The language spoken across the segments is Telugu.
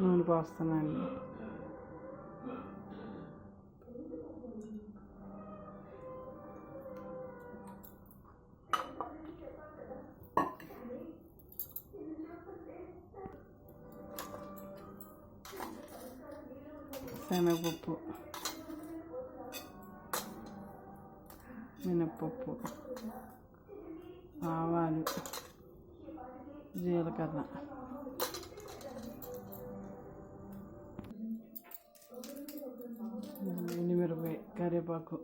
నూనె పోస్తున్నాను శనగపప్పు. మినప్పప్పు. ఆవాలు. జీలకర్ర. ఎండుమిరపకాయ కరివేపాకు.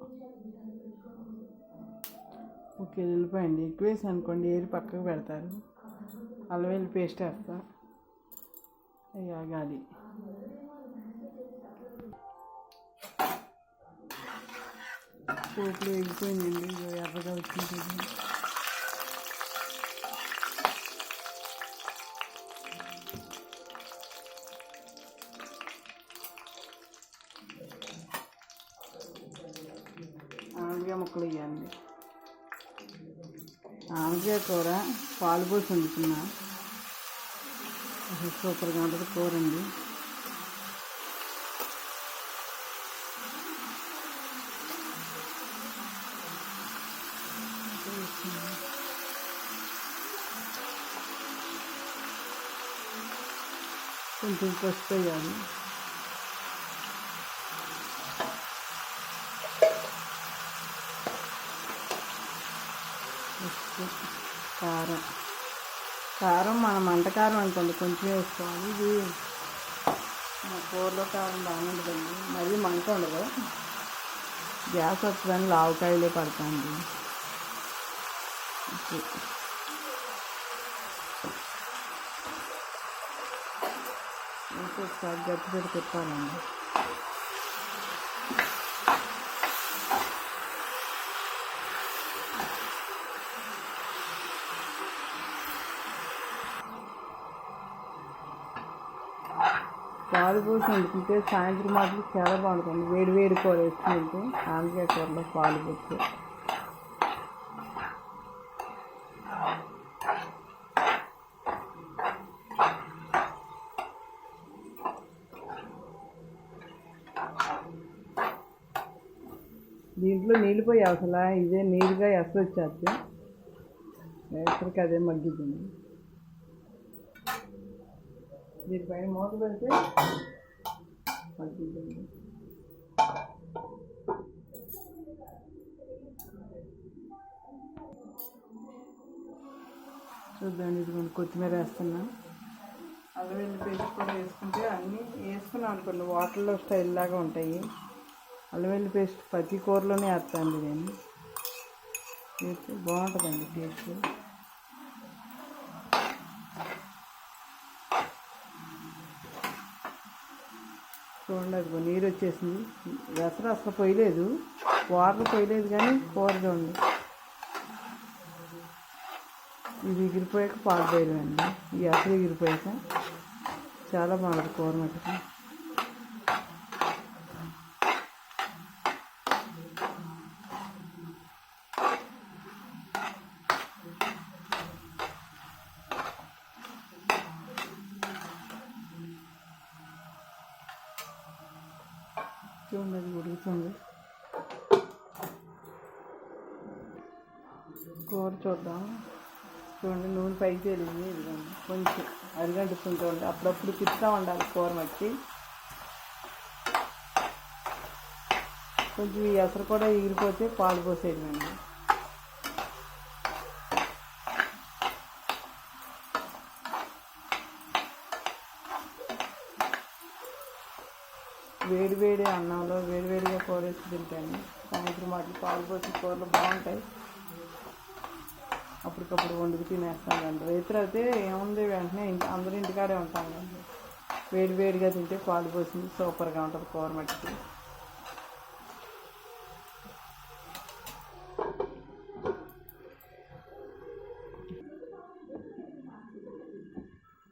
ఒక ఎల్లిపాయ అండి ఎక్కువ వేసి అనుకోండి ఏరి పక్కకు పెడతారు. అల్లం పేస్ట్ వేస్తా. అవి గాలి పోపులు ఎగిపోయిందండి ఎర్రగా వచ్చింది. ఆనపకాయ ముక్కలు వేయండి ఆనపకాయ కూర పాలు పోసి వండుతున్నా. సూపర్గా ఉంటుంది కూర అండి. కొంచెం పసుపు వేయాలి. ఉప్పు కారం. కారం మన మంట కారం అనుకోండి కొంచెం వేసుకోవాలి. ఇది మా కూరలో కారం బాగుంటుందండి మరీ మంట ఉండదు. గ్యాస్ వస్తుందని లావకాయలే పడతాండి ఉప్పు ఒకసారి గట్టి పెట్టి తిప్పాలండి పాలు పోసి వండుకుంటే సాయంత్రం మాటలు చాలా బాగుంటుంది. వేడి వేడి కూర వేసుకుంటే ఆనకాయ కూరలో పాలు పోసి దీంట్లో నీళ్ళు పోయి అసలు ఇదే నీరుగా ఎసరు వచ్చేస్తే ఎసరికి అదే మగ్గిద్దండి దీనిపైన మూత పెడితే మగ్గిద్దండి చూద్దాం ఇదిగోండి కొత్తిమీర వేస్తున్నా. అల్లం వెల్లి పేస్ట్ కూడా వేసుకుంటే అన్నీ వేసుకున్నాం అనుకోండి వాటర్లో స్టైల్ లాగా ఉంటాయి. అల్లం వెల్లి పేస్ట్ ప్రతి కూరలోనే వేస్తాను నేను. బాగుంటుందండి టేస్ట్. చూడండి నీరు వచ్చేసింది. రసన అసలు పోయలేదు. వాటర్ పోయలేదు కానీ కూర చూడండి ఇది ఎగిరిపోయాక పాలు పోయలేదండి. ఈ అసలు ఎగిరిపోయాక చాలా బాగుంటుంది కూర మటుకు చూడండి అది ఉడుకుతుంది. కూర చూద్దాం. చూడండి నూనె పైకి వెళ్ళింది ఇదిగోండి కొంచెం అరిగంటుతుంది చూడండి అప్పుడప్పుడు తిప్పుతూ ఉండాలి కూర మట్టి. కొంచెం ఈ ఎసరు కూడా ఎగిరిపోతే పాలు పోసేయండి. వేడి వేడి అన్నంలో వేడివేడిగా కూర వేసి తింటాను. సాయంత్రం వాటికి పాలు పోసి కూరలు బాగుంటాయి. అప్పటికప్పుడు వండుకు తినేస్తాం అండి. రైతులు అయితే ఏముంది వెంటనే ఇంటి అందరూ ఇంటికాడే ఉంటాం కండి వేడివేడిగా తింటే పాలు పోసింది సూపర్గా ఉంటుంది కూర మట్టికి.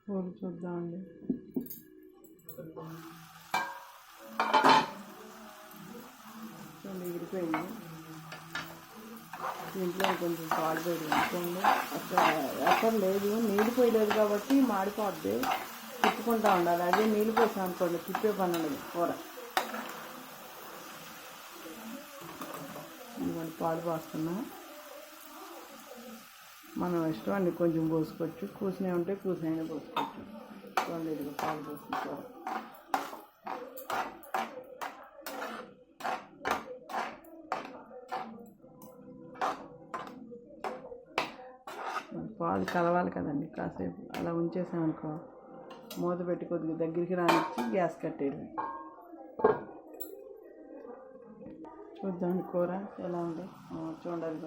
కూర చూద్దామండి. అయిపోయింది. దీంట్లో కొంచెం పాడు పోయింది అక్కడ అక్కడ ఎక్కడ లేదు నీళ్ళు పోయలేదు కాబట్టి మాడిపోద్ది. ఉప్పు తిప్పుకుంటా ఉండాలి. అదే నీళ్ళు పోసాం అనుకోండి తిప్పే పని ఉండదు కూర. ఇదిగోండి పాలు పోస్తున్నా. మనం ఇష్టం అండి కొంచెం పోసుకోవచ్చు. కూసినవి ఉంటే కూసినైనా పోసుకోవచ్చు. చూడండి ఇదిగో పాలు పోసిన కూర అది కలవాలి కదండి కాసేపు. అలా ఉంచేసామనుకో మూత పెట్టి కొద్దిగా దగ్గరికి రానిచ్చి గ్యాస్ కట్టేది చూద్దాం కూర ఎలా ఉంది? చూడాలి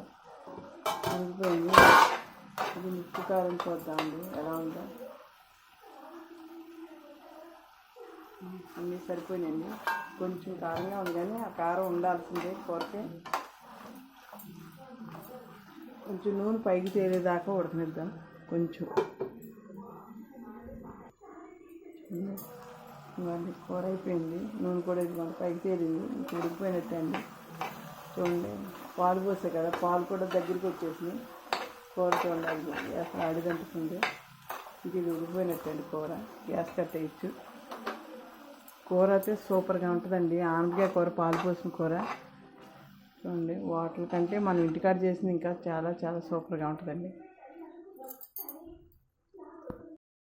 ఉడికిపోయింది ఇది ఉప్పు కారం చూద్దామండి. ఎలా ఉందో. అన్నీ సరిపోయినాయండి. కొంచెం కారంగా ఉంది కానీ ఆ కారం ఉండాల్సిందే కూరకి. కొంచెం నూనె పైకి తేలేదాకా ఉడకనిద్దాం. కొంచెం. ఇవ్వండి కూర అయిపోయింది. నూనె కూడా ఇదిగోండి పైకి తేలింది. ఇంకా ఉడికిపోయినట్టే అండి చూడండి పాలు పోసే కదా పాలు కూడా దగ్గరికి వచ్చేసింది కూర చూడండి గ్యాస్ అసలు ఇది ఇంక ఇది కూర. గ్యాస్ కట్టేయచ్చు కూర అయితే సూపర్గా ఉంటుందండి. ఆనపకాయ కూర పాలు పోసిన కూర. చూడండి వాటర్ కంటే మనం ఇంటికాడ చేసింది ఇంకా చాలా చాలా సూపర్గా ఉంటుందండి.